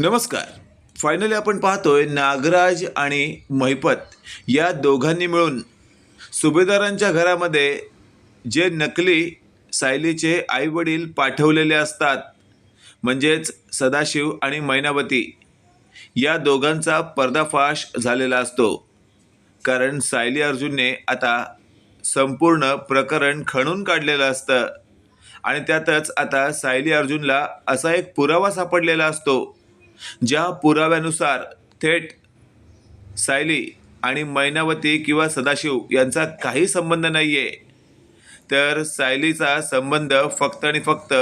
नमस्कार. फायनली आपण पाहतोय नागराज आणि महिपत या दोघांनी मिळून सुभेदारांच्या घरामध्ये जे नकली सायलीचे आईवडील पाठवलेले असतात म्हणजेच सदाशिव आणि मैनावती या दोघांचा पर्दाफाश झालेला असतो. कारण सायली अर्जुनने आता संपूर्ण प्रकरण खणून काढलेलं असतं आणि त्यातच आता सायली अर्जुनला असा एक पुरावा सापडलेला असतो. ज्या पुराव्यानुसार थेट सायली आणि मैनावती किंवा सदाशिव यांचा काही संबंध नाही आहे तर सायलीचा संबंध फक्त आणि फक्त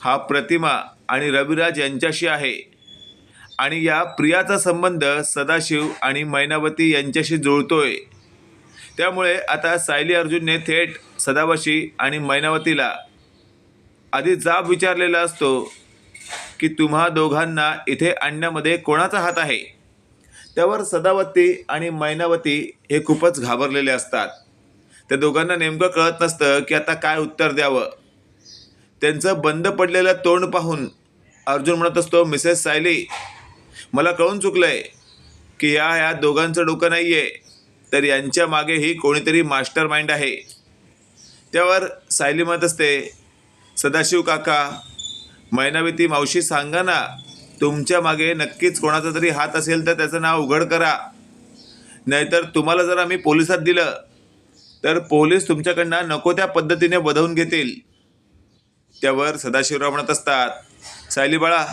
हा प्रतिमा आणि रविराज यांच्याशी आहे. आणि या प्रियाचा संबंध सदाशिव आणि मैनावती यांच्याशी जुळतोय. त्यामुळे आता सायली अर्जुनने थेट सदावशी आणि मैनावतीला आधी जाब विचारलेला असतो की तुम्हा दोघांना इथे आणण्यामध्ये कोणाचा हात आहे? त्यावर सदावती आणि मैनावती हे खूपच घाबरलेले असतात. त्या दोघांना नेमकं कळत नसतं की आता काय उत्तर द्यावं. त्यांचं बंद पडलेलं तोंड पाहून अर्जुन म्हणत असतो मिसेस सायली मला कळून चुकलं आहे की या या दोघांचं डोकं नाही आहे तर यांच्या मागेही कोणीतरी मास्टर माइंड आहे. त्यावर सायली म्हणत असते सदाशिव काका मैनावती मावशी सांगा ना तुमच्या मागे नक्कीच कोणाचा तरी हात असेल तर त्याचं नाव उघड करा. नाहीतर तुम्हाला जर आम्ही पोलिसात दिलं तर पोलीस तुमच्याकडनं नको त्या पद्धतीने वधवून घेतील. त्यावर सदाशिवराव म्हणत असतात सायली बाळा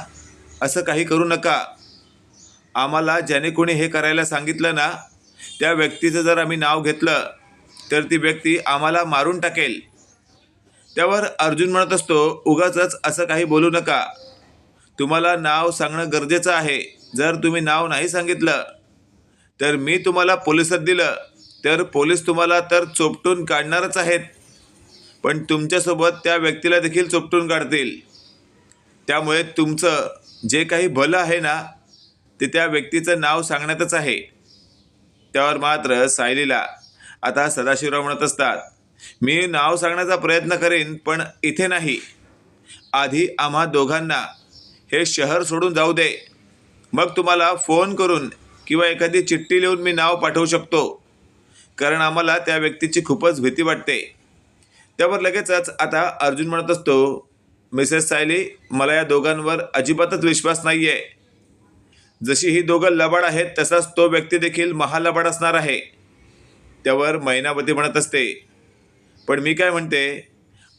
असं काही करू नका. आम्हाला ज्याने कोणी हे करायला सांगितलं ना त्या व्यक्तीचं जर आम्ही नाव घेतलं तर ती व्यक्ती आम्हाला मारून टाकेल. त्यावर अर्जुन म्हणत असतो उगाच असं काही बोलू नका. तुम्हाला नाव सांगणं गरजेचं आहे. जर तुम्ही नाव नाही सांगितलं तर मी तुम्हाला पोलिसात दिलं. तर पोलीस तुम्हाला तर चोपटून काढणारच आहेत. पण तुमच्यासोबत त्या व्यक्तीला देखील चोपटून काढतील. त्यामुळे तुमचं जे काही भलं आहे ना ते त्या व्यक्तीचं नाव सांगण्यातच आहे. त्यावर मात्र सायलीला आता सदाशिवराव म्हणत असतात मी नाव सांगण्याचा प्रयत्न करेन पण इथे नाही. आधी आम्हा दोघांना हे शहर सोडून जाऊ दे. मग तुम्हाला फोन करून किंवा एखादी चिठ्ठी लिहून मी नाव पाठवू शकतो. कारण आम्हाला त्या व्यक्तीची खूपच भीती वाटते. त्यावर लगेचच आता अर्जुन म्हणत असतो मिसेस सायली मला या दोघांवर अजिबातच विश्वास नाही आहे जशी ही दोघं लबाड आहेत तसाच तो व्यक्ती देखील महालबाड असणार आहे. त्यावर मैनावती म्हणत असते. पण मी काय म्हणते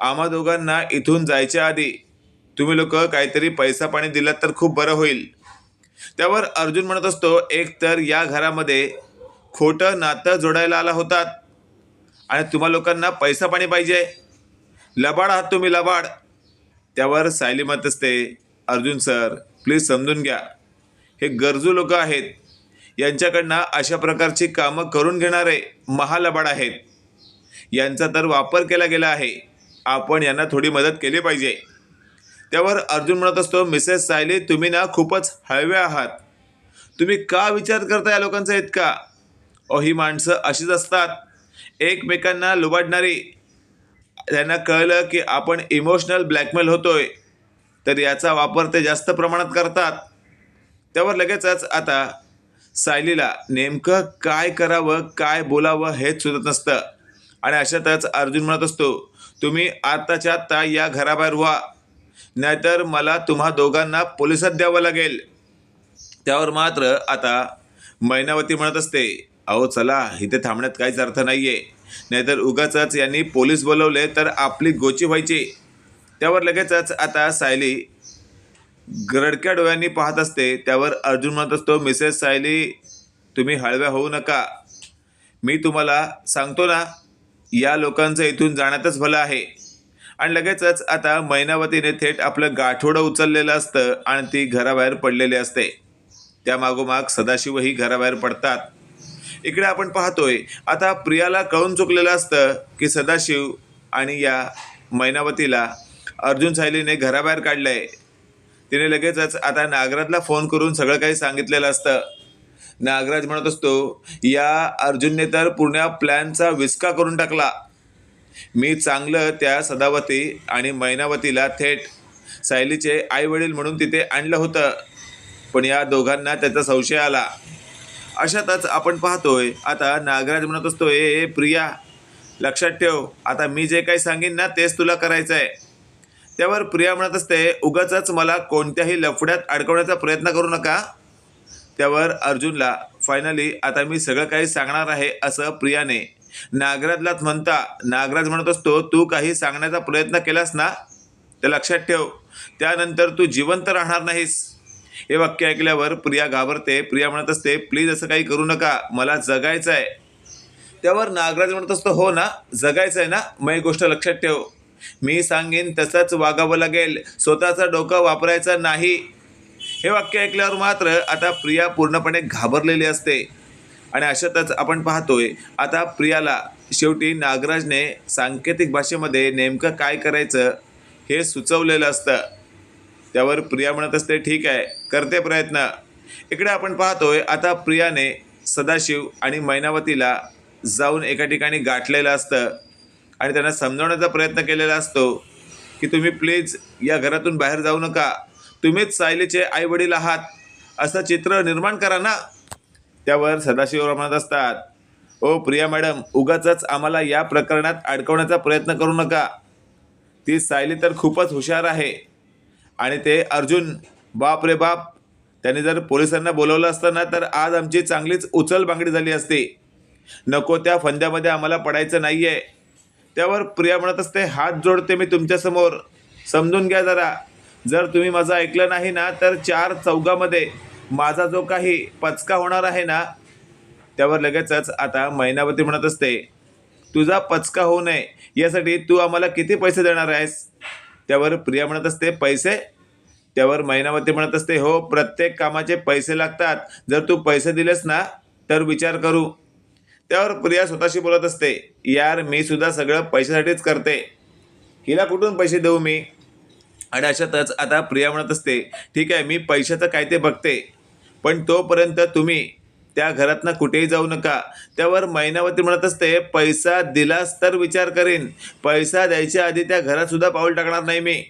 आम्हा दोघांना इथून जायच्या आधी तुम्ही लोक काहीतरी पैसा पाणी दिलात तर खूप बरं होईल. त्यावर अर्जुन म्हणत असतो एक तर या घरामध्ये खोटं नातं जोडायला आला होतात आणि तुम्हा लोकांना पैसा पाणी पाहिजे. लबाड आहात तुम्ही लबाड. त्यावर सायली म्हणत असते अर्जुन सर प्लीज समजून घ्या. हे गरजू लोक आहेत. यांच्याकडनं अशा प्रकारची कामं करून घेणारे महालबाड आहेत. यांचा तर वापर केला गेला आहे. आपण यांना थोडी मदत केली पाहिजे. त्यावर अर्जुन म्हणत असतो मिसेस सायली तुम्ही ना खूपच हळव्या आहात. तुम्ही का विचार करता या लोकांचा इतका? अहो ही माणसं अशीच असतात. एकमेकांना लुबाडणारी. त्यांना कळलं की आपण इमोशनल ब्लॅकमेल होतोय. तर याचा वापर ते जास्त प्रमाणात करतात. त्यावर लगेचच आता सायलीला नेमकं काय करावं काय बोलावं हेच सुचत नसतं. आणि अशातच अर्जुन म्हणत असतो तुम्ही आत्ताच्या आत्ता या घराबाहेर व्हा नाहीतर मला तुम्हा दोघांना पोलिसात द्यावं लागेल. त्यावर मात्र आता मैनावती म्हणत असते अहो चला इथे थांबण्यात काहीच अर्थ नाही आहे नाहीतर उगाचच यांनी पोलीस बोलवले तर आपली गोची व्हायची. त्यावर लगेचच आता सायली गरडक्या डोळ्यांनी पाहत असते. त्यावर अर्जुन म्हणत असतो मिसेस सायली तुम्ही हळव्या होऊ नका. मी तुम्हाला सांगतो ना या लोकांचं इथून जाण्यातच भलं आहे. आणि लगेचच आता मैनावतीने थेट आपलं गाठोडं उचललेलं असतं आणि ती घराबाहेर पडलेली असते. त्या मागोमाग सदाशिवही घराबाहेर पडतात. इकडे आपण पाहतोय आता प्रियाला कळून चुकलेलं असतं की सदाशिव आणि या मैनावतीला अर्जुन सायलीने घराबाहेर काढलंय. तिने लगेचच आता नागरातला फोन करून सगळं काही सांगितलेलं असतं. नागराज म्हणत असतो या अर्जुनने तर पूर्ण प्लॅनचा विस्का करून टाकला. मी चांगलं त्या सदावती आणि मैनावतीला थेट सायलीचे आई वडील म्हणून तिथे आणलं होतं. पण या दोघांना त्याचा संशय आला. अशातच आपण पाहतोय आता नागराज म्हणत असतो ए प्रिया लक्षात ठेव आता मी जे काही सांगेन ना तेच तुला करायचं आहे त्यावर प्रिया म्हणत असते उगाच मला कोणत्याही लफड्यात अडकवण्याचा प्रयत्न करू नका. त्यावर अर्जुनला फायनली आता मी सगळं काही सांगणार आहे असं प्रियाने नागराजलाच म्हणता. नागराज म्हणत असतो तू काही सांगण्याचा प्रयत्न केलास ना? ते लक्षात ठेव त्यानंतर तू जिवंत राहणार नाहीस. हे वाक्य ऐकल्यावर प्रिया घाबरते. प्रिया म्हणत असते प्लीज असं काही करू नका मला जगायचं आहे त्यावर नागराज म्हणत असतो हो ना जगायचं आहे ना? मग एक गोष्ट लक्षात ठेव. मी सांगेन तसंच वागावं लागेल. स्वतःचं डोकं वापरायचं नाही. हे वाक्य ऐकल्यावर मात्र आता प्रिया पूर्णपणे घाबरलेली असते. आणि अशातच आपण पाहतोय आता प्रियाला शेवटी नागराजने सांकेतिक भाषेमध्ये नेमकं काय करायचं हे सुचवलेलं असतं. त्यावर प्रिया म्हणत असते ठीक आहे करते प्रयत्न. इकडे आपण पाहतोय आता प्रियाने सदाशिव आणि मैनावतीला जाऊन एका ठिकाणी गाठलेलं असतं. आणि त्यांना समजावण्याचा प्रयत्न केलेला असतो की तुम्ही प्लीज या घरातून बाहेर जाऊ नका. तुम्हीच सायलीचे आई वडील आहात असं चित्र निर्माण करा ना. त्यावर सदाशिव म्हणत असतात ओ प्रिया मॅडम उगाच आम्हाला या प्रकरणात अडकवण्याचा प्रयत्न करू नका. ती सायली तर खूपच हुशार आहे. आणि ते अर्जुन बाप रे बाप त्याने जर पोलिसांना बोलवलं असतं ना तर आज आमची चांगलीच उचल बांगडी झाली असती. नको त्या फंद्यामध्ये आम्हाला पडायचं नाही आहे त्यावर प्रिया म्हणत असते हात जोडते मी तुमच्यासमोर. समजून घ्या जरा. जर तुम्ही माझं ऐकलं नाही ना तर चार चौघामध्ये माझा जो काही पचका होणार आहे ना त्यावर लगेचच आता मैनावती म्हणत असते तुझा पचका होऊ नये. यासाठी तू आम्हाला किती पैसे देणार आहेस? त्यावर प्रिया म्हणत असते पैसे? त्यावर मैनावती म्हणत असते हो प्रत्येक कामाचे पैसे लागतात. जर तू पैसे दिलेस ना तर विचार करू. त्यावर प्रिया स्वतःशी बोलत असते यार मी सुद्धा सगळं पैशासाठीच करते. हिला कुठून पैसे देऊ मी? आणि अशातच आता प्रिया म्हणत असते ठीक आहे मी पैशाचं काय ते बघते पण तोपर्यंत तुम्ही त्या घरातनं कुठेही जाऊ नका. त्यावर मैनावती म्हणत असते पैसा दिलास तर विचार करीन पैसा द्यायच्या आधी त्या घरातसुद्धा पाऊल टाकणार नाही मी.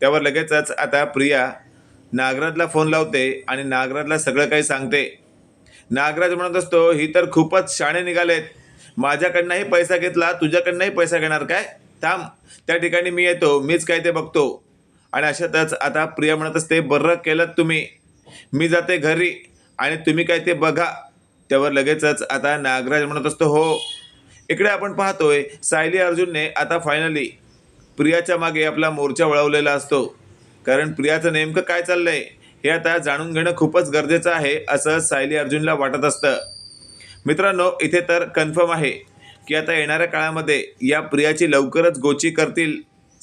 त्यावर लगेचच आता प्रिया नागराजला फोन लावते आणि नागराजला सगळं काही सांगते. नागराज म्हणत असतो ही तर खूपच शाणे निघालेत. माझ्याकडनंही पैसा घेतला तुझ्याकडनंही पैसा घेणार काय? थांब त्या ठिकाणी मी येतो मीच काय ते बघतो. आणि अशातच आता प्रिया म्हणत असते बर्र केलं तुम्ही. मी जाते घरी आणि तुम्ही काय ते बघा. त्यावर लगेचच आता नागराज म्हणत असतो हो इकडे आपण पाहतोय सायली अर्जुनने आता फायनली प्रियाच्या मागे आपला मोर्चा वळवलेला असतो. कारण प्रियाचं नेमकं काय चाललंय हे आता जाणून घेणं खूपच गरजेचं आहे असं सायली अर्जुनला वाटत असतं. मित्रांनो इथे तर कन्फर्म आहे की आता येणाऱ्या काळामध्ये या प्रियाची लवकरच गोची करतील.